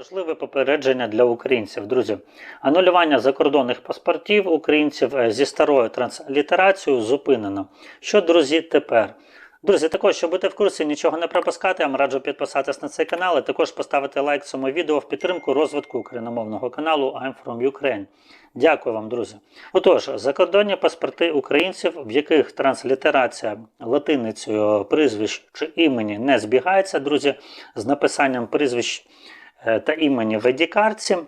Важливе попередження для українців, друзі. Анулювання закордонних паспортів українців е, зі старою транслітерацією зупинено. Що, друзі, тепер? Друзі, також, щоб бути в курсі, нічого не пропускати, я вам раджу підписатись на цей канал і також поставити лайк цьому відео в підтримку розвитку україномовного каналу I'm from Ukraine. Дякую вам, друзі. Отож, закордонні паспорти українців, в яких транслітерація латиницею прізвищ чи імені не збігається, друзі, з написанням прізвищ та імені в ID-картці,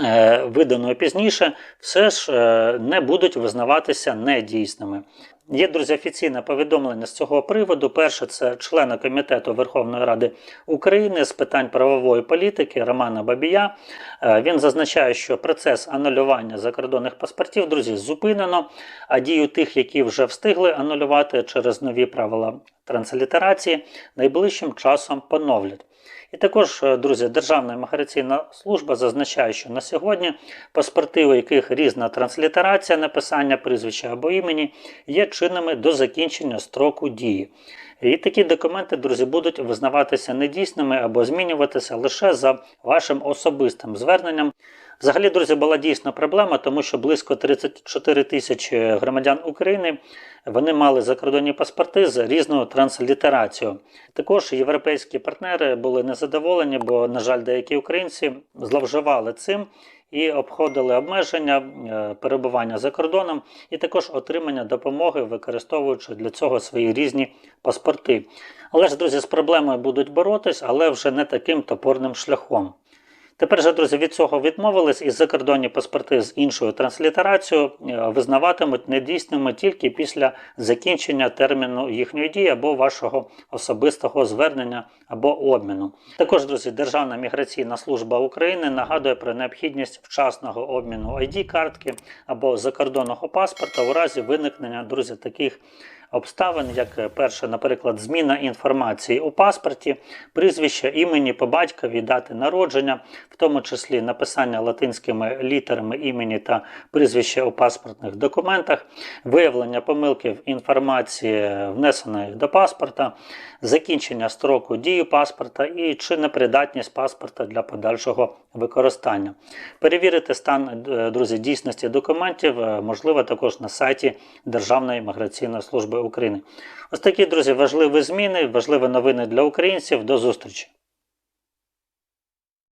е, виданої пізніше, все ж е, не будуть визнаватися недійсними. Є, друзі, офіційне повідомлення з цього приводу. Перше, це члена комітету Верховної Ради України з питань правової політики Романа Бабія. Е, Він зазначає, що процес анулювання закордонних паспортів, друзі, зупинено, а дію тих, які вже встигли анулювати через нові правила транслітерації, найближчим часом поновлять. І також, е, друзі, Державна імміграційна служба зазначає, що на сьогодні паспорти, у яких різна транслітерація написання прізвища або імені, є чинними до закінчення строку дії. І такі документи, друзі, будуть визнаватися недійсними або змінюватися лише за вашим особистим зверненням. Взагалі, друзі, була дійсно проблема, тому що близько 34 тисячі громадян України вони мали закордонні паспорти з різною транслітерацією. Також європейські партнери були незадоволені, бо, на жаль, деякі українці зловживали цим і обходили обмеження е, перебування за кордоном, і також отримання допомоги, використовуючи для цього свої різні паспорти. Але ж, друзі, з проблемою будуть боротись, але вже не таким топорним шляхом. Тепер же, друзі, від цього відмовились і закордонні паспорти з іншою транслітерацією е, визнаватимуть недійсними тільки після закінчення терміну їхньої дії або вашого особистого звернення або обміну. Також, друзі, Державна міграційна служба України нагадує про необхідність вчасного обміну ID-картки або закордонного паспорта у разі виникнення, друзі, таких обставин, як е, перше, наприклад, зміна інформації у паспорті, прізвища, імені по батькові, дати народження, в тому числі написання латинськими літерами імені та прізвища у паспортних документах, виявлення помилки в інформації, внесеної до паспорта, закінчення строку дії паспорта і чи непридатність паспорта для подальшого використання. Перевірити стан, е, друзі, дійсності документів е, можливо також на сайті Державної міграційної служби України. Ось такі, друзі, важливі зміни, важливі новини для українців. До зустрічі!